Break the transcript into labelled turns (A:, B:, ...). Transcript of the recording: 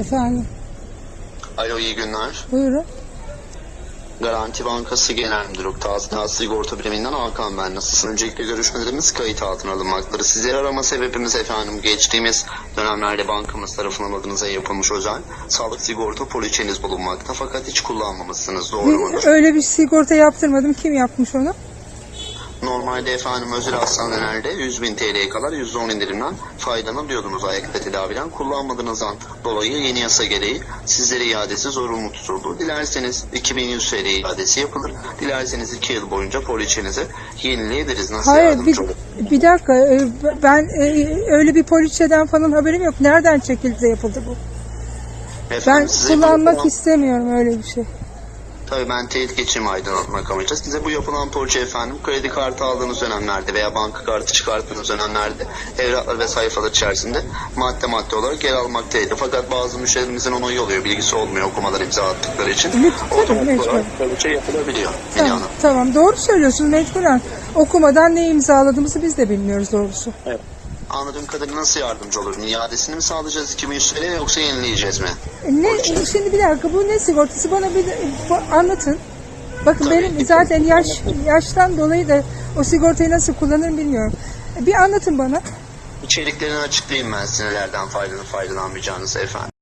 A: Efendim,
B: Alo iyi günler.
A: buyurun.
B: Garanti Bankası Genel Müdürü Tazminat Sigorta Biriminden Hakan ben. Nasılsın? Öncelikle görüşmelerimiz kayıt altına alınmaktadır. Sizleri arama sebebimiz efendim geçtiğimiz dönemlerde bankamız tarafından adınıza yapılmış özel sağlık sigorta poliçeniz bulunmakta fakat hiç kullanmamışsınız doğru mudur?
A: Öyle bir sigorta yaptırmadım. Kim yapmış onu?
B: Normalde efendim özel hastanelerde 100 bin TL'ye kadar %10 indirimden faydalanabiliyordunuz ayakta tedaviden. Kullanmadığınızdan dolayı yeni yasa gereği sizlere iadesi zorunlu tutuldu. Dilerseniz 2100 TL iadesi yapılır. Dilerseniz 2 yıl boyunca poliçenizi yenileyebiliriz. Nasıl
A: Hayır, bir,
B: olur?
A: bir dakika. e, Ben e, öyle bir poliçeden falan haberim yok. Nereden çekildi yapıldı bu? Ben
B: Efendim, bu
A: kullanmak istemiyorum öyle bir şey.
B: Tabii ben teyit geçimi aydınlatmak amacıyla size bu yapılan poliçe efendim kredi kartı aldığınız dönemlerde veya banka kartı çıkarttığınız dönemlerde evraklar ve sayfalar içerisinde madde madde olarak yer almaktaydı. Fakat bazı müşterimizin onayı oluyor, bilgisi olmuyor okumalar imza attıkları için.
A: Lütfen, mecbur.
B: olarak poliçe yapılabiliyor.
A: Tamam,
B: Hanım.
A: tamam doğru söylüyorsunuz mecburen. Okumadan ne imzaladığımızı biz de bilmiyoruz doğrusu.
B: Anladığım kadarıyla nasıl yardımcı olurum? İadesini mi sağlayacağız 2100 TL yoksa yenileyeceğiz mi?
A: Ne şimdi bir dakika bu ne sigortası bana bir bu- anlatın. Bakın
B: Tabii
A: benim zaten yaş yaştan dolayı da o sigortayı nasıl kullanırım bilmiyorum. Bir anlatın bana.
B: İçeriklerini açıklayayım ben size nelerden faydalanıp faydalanmayacağınızı efendim.